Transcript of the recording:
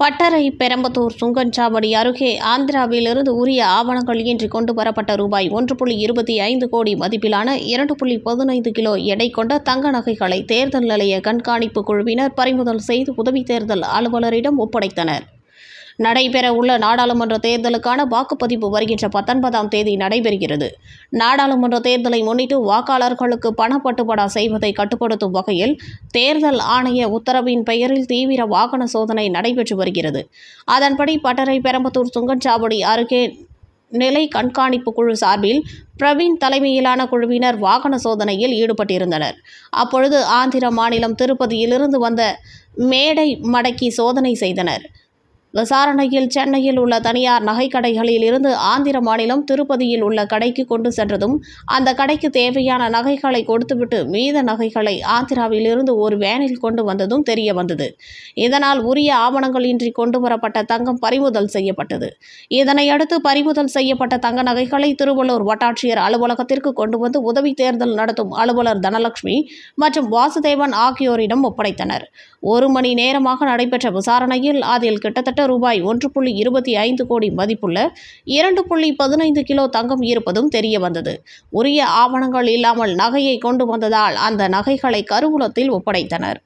பட்டறை பெரம்பத்தூர் சுங்கஞ்சாவடி அருகே ஆந்திராவிலிருந்து உரிய ஆவணங்கள் இன்றி கொண்டு வரப்பட்ட ரூபாய் ஒன்று புள்ளி இருபத்தி ஐந்து கோடி மதிப்பிலான இரண்டு புள்ளி பதினைந்து கிலோ எடை கொண்ட தங்க நகைகளை தேர்தல் நிலைய கண்காணிப்பு குழுவினர் பறிமுதல் செய்து உதவி தேர்தல் அலுவலரிடம் ஒப்படைத்தனர். நடைபெற உள்ள நாடாளுமன்ற தேர்தலுக்கான வாக்குப்பதிவு வருகின்ற பத்தொன்பதாம் தேதி நடைபெறுகிறது. நாடாளுமன்ற தேர்தலை முன்னிட்டு வாக்காளர்களுக்கு பணப்பட்டுப்படா செய்வதை கட்டுப்படுத்தும் வகையில் தேர்தல் ஆணைய உத்தரவின் பெயரில் தீவிர வாகன சோதனை நடைபெற்று வருகிறது. அதன்படி பட்டறை பெரம்பத்தூர் சுங்கச்சாவடி அருகே நிலை கண்காணிப்பு குழு சார்பில் பிரவீன் தலைமையிலான குழுவினர் வாகன சோதனையில் ஈடுபட்டிருந்தனர். அப்பொழுது ஆந்திர மாநிலம் திருப்பதியிலிருந்து வந்த மேடை மடக்கி சோதனை செய்தனர். விசாரணையில் சென்னையில் உள்ள தனியார் நகைக்கடைகளில் இருந்து ஆந்திர மாநிலம் திருப்பதியில் உள்ள கடைக்கு கொண்டு சென்றதும் அந்த கடைக்கு தேவையான நகைகளை கொடுத்துவிட்டு மீத நகைகளை ஆந்திராவில் இருந்து ஒரு வேனில் கொண்டு வந்ததும் தெரிய வந்தது. இதனால் உரிய ஆவணங்களின்றி கொண்டு வரப்பட்ட தங்கம் பறிமுதல் செய்யப்பட்டது. இதனையடுத்து பறிமுதல் செய்யப்பட்ட தங்க நகைகளை திருவள்ளூர் வட்டாட்சியர் அலுவலகத்திற்கு கொண்டு வந்து உதவி தேர்தல் நடத்தும் அலுவலர் தனலட்சுமி மற்றும் வாசுதேவன் ஆகியோரிடம் ஒப்படைத்தனர். ஒரு மணி நேரமாக நடைபெற்ற விசாரணையில் அதில் கிட்டத்தட்ட கிட்டத்தட்ட ரூபாய் ஒன்று புள்ளி இருபத்தி ஐந்து கோடி மதிப்புள்ள இரண்டு புள்ளி பதினைந்து கிலோ தங்கம் இருப்பதும் தெரிய வந்தது உரிய ஆவணங்கள் இல்லாமல் நகையை கொண்டு வந்ததால் அந்த நகைகளை கருவூலத்தில் ஒப்படைத்தனர்.